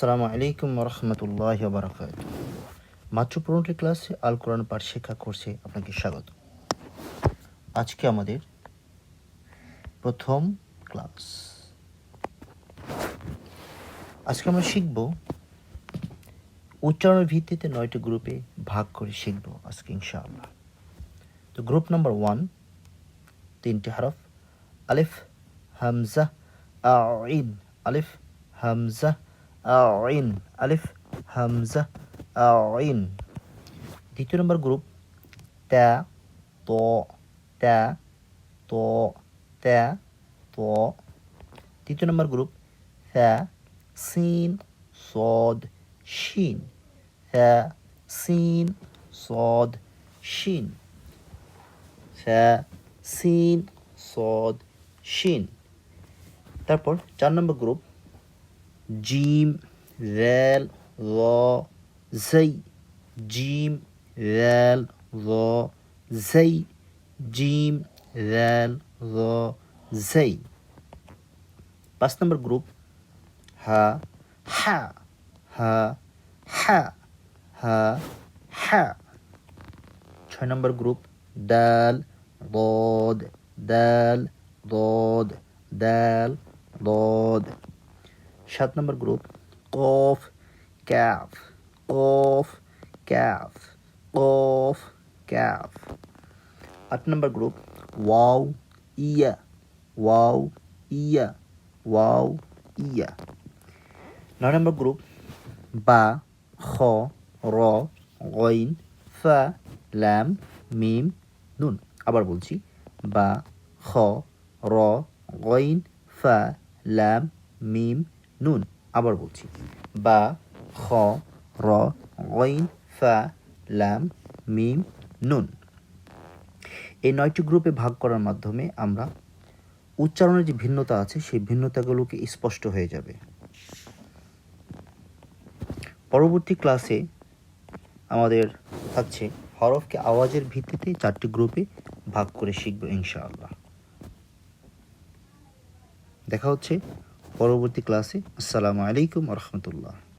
আসসালামু আলাইকুম রহমতুল্লাহ বারাকাত মাত্র পনেরোটি ক্লাসে আল কোরআন পাঠ শিক্ষা কোর্সে আপনাকে স্বাগত। আজকে আমাদের প্রথম ক্লাস। আজকে আমরা শিখব উচ্চারণের ভিত্তিতে নয়টি গ্রুপে ভাগ করে শিখব আজকে, ইনশাআল্লাহ। তো গ্রুপ নাম্বার ওয়ান, তিনটি হরফ, আলিফ, হামজা আলিফ, হামজা আইন আলিফ হামজা আইন দ্বিতীয় নম্বর গ্রুপ তা ত তা ত তা ত তৃতীয় নম্বর গ্রুপ থা সিন সদ শিন থা সিন সদ শিন থা সিন সদ শিন তারপর চার নম্বর গ্রুপ جيم ذال ظا زي. جيم ذال ظا زي. جيم ذال ظا زي. بس نمبر جروب. ها ها ها ها ها ها تشو نمبر جروب؟ دال ضاد. دال ضاد. دال ضاد. সাত নম্বর গ্রুপ কফ, ক্যাফ কফ ক্যাফ কফ, ক্যাফ। আট নম্বর গ্রুপ ওয়াও, ইয়া ওয়াও ইয়া ওয়াও, ইয়া। নয় নম্বর গ্রুপ বা, খ, র, গইন, ফা ল্যাম মিম, নুন। আবার বলছি, বা, খ, র, গইন, ফা ল্যাম মিম নুন, আবার বলছি। বা, খ, র, গইন, ফা ল্যাম মিম, নুন। এই নয়টি গ্রুপে ভাগ করার মাধ্যমে আমরা উচ্চারণের যে ভিন্নতা আছে, সেই ভিন্নতাগুলোকে স্পষ্ট হয়ে যাবে। পরবর্তী ক্লাসে আমাদের থাকছে হরফকে আওয়াজের ভিত্তিতে চারটি গ্রুপে ভাগ করে শিখব ইনশাআল্লাহ। দেখা হচ্ছে পরবর্তী ক্লাসে আসসালামু আলাইকুম রহমতুল্লাহ।